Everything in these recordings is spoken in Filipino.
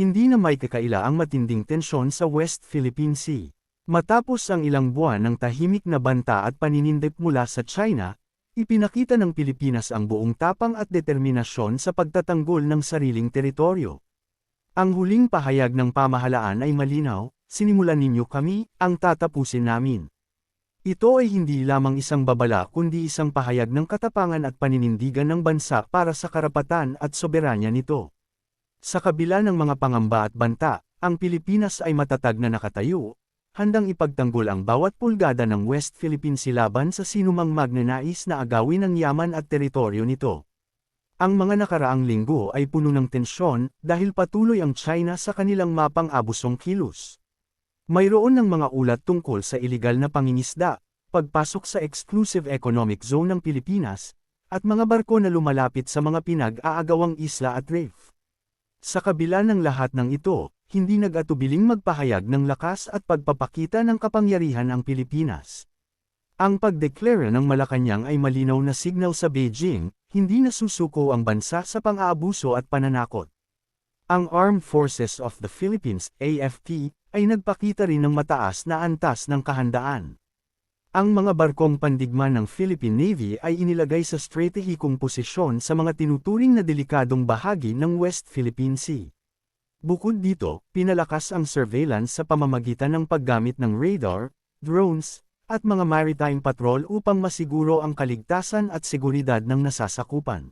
Hindi na may ang matinding tensyon sa West Philippine Sea. Matapos ang ilang buwan ng tahimik na banta at paninindip mula sa China, ipinakita ng Pilipinas ang buong tapang at determinasyon sa pagtatanggol ng sariling teritoryo. Ang huling pahayag ng pamahalaan ay malinaw, sinimulan ninyo kami, ang tatapusin namin. Ito ay hindi lamang isang babala kundi isang pahayag ng katapangan at paninindigan ng bansa para sa karapatan at soberanya nito. Sa kabila ng mga pangamba at banta, ang Pilipinas ay matatag na nakatayo, handang ipagtanggol ang bawat pulgada ng West Philippine Sea laban sa sinumang magnanais na agawin ang yaman at teritoryo nito. Ang mga nakaraang linggo ay puno ng tensyon dahil patuloy ang China sa kanilang mapang abusong kilos. Mayroon ng mga ulat tungkol sa ilegal na pangingisda, pagpasok sa exclusive economic zone ng Pilipinas, at mga barko na lumalapit sa mga pinag-aagawang isla at reef. Sa kabila ng lahat ng ito, hindi nag-atubiling magpahayag ng lakas at pagpapakita ng kapangyarihan ang Pilipinas. Ang pagdeklara ng Malacanang ay malinaw na signal sa Beijing, hindi nasusuko ang bansa sa pang-aabuso at pananakot. Ang Armed Forces of the Philippines, AFP, ay nagpakita rin ng mataas na antas ng kahandaan. Ang mga barkong pandigma ng Philippine Navy ay inilagay sa stratehikong posisyon sa mga tinuturing na delikadong bahagi ng West Philippine Sea. Bukod dito, pinalakas ang surveillance sa pamamagitan ng paggamit ng radar, drones, at mga maritime patrol upang masiguro ang kaligtasan at seguridad ng nasasakupan.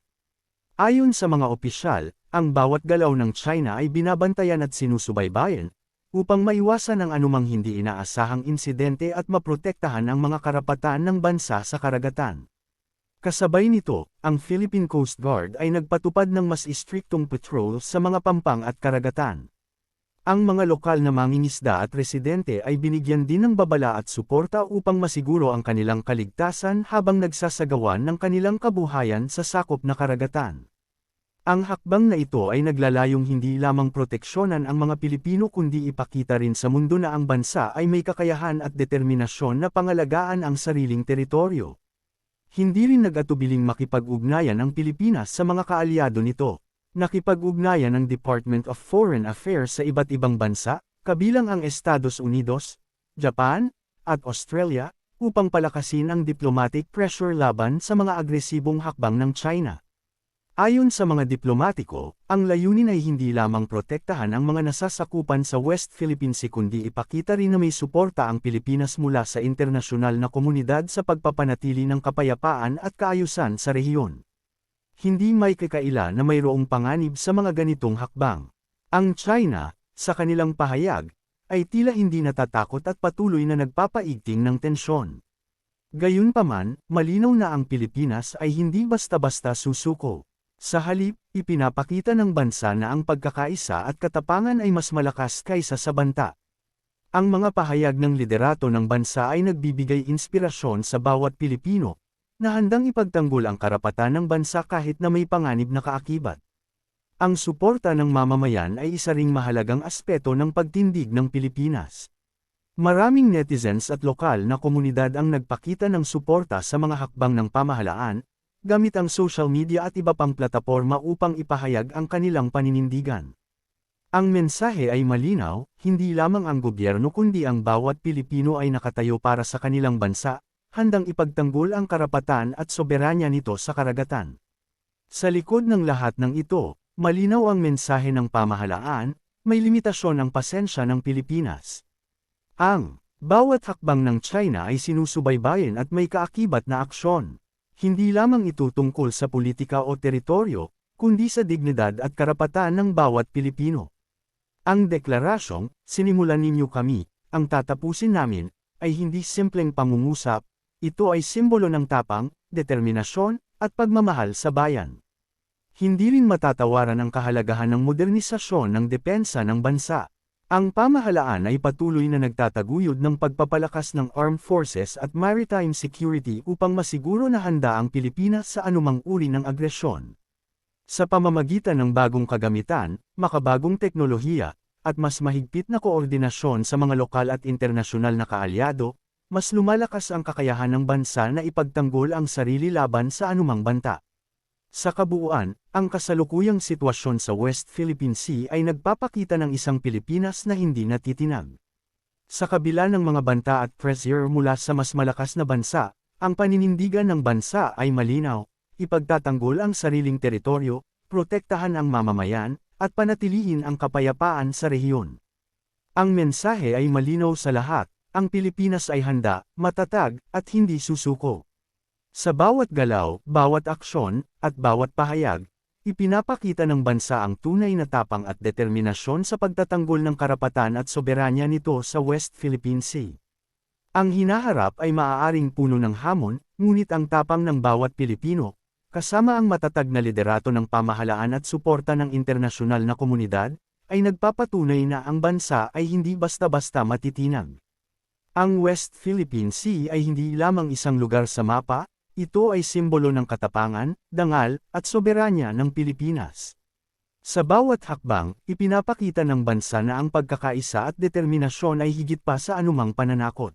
Ayon sa mga opisyal, ang bawat galaw ng China ay binabantayan at sinusubaybayan, upang maiwasan ang anumang hindi inaasahang insidente at maprotektahan ang mga karapatan ng bansa sa karagatan. Kasabay nito, ang Philippine Coast Guard ay nagpatupad ng mas istriktong patrol sa mga pampang at karagatan. Ang mga lokal na mangingisda at residente ay binigyan din ng babala at suporta upang masiguro ang kanilang kaligtasan habang nagsasagawan ng kanilang kabuhayan sa sakop na karagatan. Ang hakbang na ito ay naglalayong hindi lamang proteksyonan ang mga Pilipino kundi ipakita rin sa mundo na ang bansa ay may kakayahan at determinasyon na pangalagaan ang sariling teritoryo. Hindi rin nag-atubiling makipag-ugnayan ang Pilipinas sa mga kaalyado nito. Nakipag-ugnayan ang Department of Foreign Affairs sa iba't ibang bansa, kabilang ang Estados Unidos, Japan, at Australia, upang palakasin ang diplomatic pressure laban sa mga agresibong hakbang ng China. Ayon sa mga diplomatiko, ang layunin ay hindi lamang protektahan ang mga nasasakupan sa West Philippine Sea kundi ipakita rin na may suporta ang Pilipinas mula sa internasyonal na komunidad sa pagpapanatili ng kapayapaan at kaayusan sa rehiyon. Hindi may kakaila na mayroong panganib sa mga ganitong hakbang. Ang China, sa kanilang pahayag, ay tila hindi natatakot at patuloy na nagpapaigting ng tensyon. Gayunpaman, malinaw na ang Pilipinas ay hindi basta-basta susuko. Sa halip, ipinapakita ng bansa na ang pagkakaisa at katapangan ay mas malakas kaysa sa banta. Ang mga pahayag ng liderato ng bansa ay nagbibigay inspirasyon sa bawat Pilipino, na handang ipagtanggol ang karapatan ng bansa kahit na may panganib na kaakibat. Ang suporta ng mamamayan ay isa ring mahalagang aspeto ng pagtindig ng Pilipinas. Maraming netizens at lokal na komunidad ang nagpakita ng suporta sa mga hakbang ng pamahalaan, gamit ang social media at iba pang plataporma upang ipahayag ang kanilang paninindigan. Ang mensahe ay malinaw, hindi lamang ang gobyerno kundi ang bawat Pilipino ay nakatayo para sa kanilang bansa, handang ipagtanggol ang karapatan at soberanya nito sa karagatan. Sa likod ng lahat ng ito, malinaw ang mensahe ng pamahalaan, may limitasyon ang pasensya ng Pilipinas. Ang bawat hakbang ng China ay sinusubaybayan at may kaakibat na aksyon. Hindi lamang ito tungkol sa politika o teritoryo, kundi sa dignidad at karapatan ng bawat Pilipino. Ang deklarasyong, sinimulan ninyo kami, ang tatapusin namin, ay hindi simpleng pangungusap, ito ay simbolo ng tapang, determinasyon, at pagmamahal sa bayan. Hindi rin matatawaran ang kahalagahan ng modernisasyon ng depensa ng bansa. Ang pamahalaan ay patuloy na nagtataguyod ng pagpapalakas ng armed forces at maritime security upang masiguro na handa ang Pilipinas sa anumang uri ng agresyon. Sa pamamagitan ng bagong kagamitan, makabagong teknolohiya, at mas mahigpit na koordinasyon sa mga lokal at internasyonal na kaalyado, mas lumalakas ang kakayahan ng bansa na ipagtanggol ang sarili laban sa anumang banta. Sa kabuuan, ang kasalukuyang sitwasyon sa West Philippine Sea ay nagpapakita ng isang Pilipinas na hindi natitinag. Sa kabila ng mga banta at pressure mula sa mas malakas na bansa, ang paninindigan ng bansa ay malinaw, ipagtatanggol ang sariling teritoryo, protektahan ang mamamayan, at panatilihin ang kapayapaan sa rehiyon. Ang mensahe ay malinaw sa lahat, ang Pilipinas ay handa, matatag, at hindi susuko. Sa bawat galaw, bawat aksyon, at bawat pahayag, ipinapakita ng bansa ang tunay na tapang at determinasyon sa pagtatanggol ng karapatan at soberanya nito sa West Philippine Sea. Ang hinaharap ay maaaring puno ng hamon, ngunit ang tapang ng bawat Pilipino, kasama ang matatag na liderato ng pamahalaan at suporta ng internasyonal na komunidad, ay nagpapatunay na ang bansa ay hindi basta-basta matitinag. Ang West Philippine Sea ay hindi lamang isang lugar sa mapa, ito ay simbolo ng katapangan, dangal, at soberanya ng Pilipinas. Sa bawat hakbang, ipinapakita ng bansa na ang pagkakaisa at determinasyon ay higit pa sa anumang pananakot.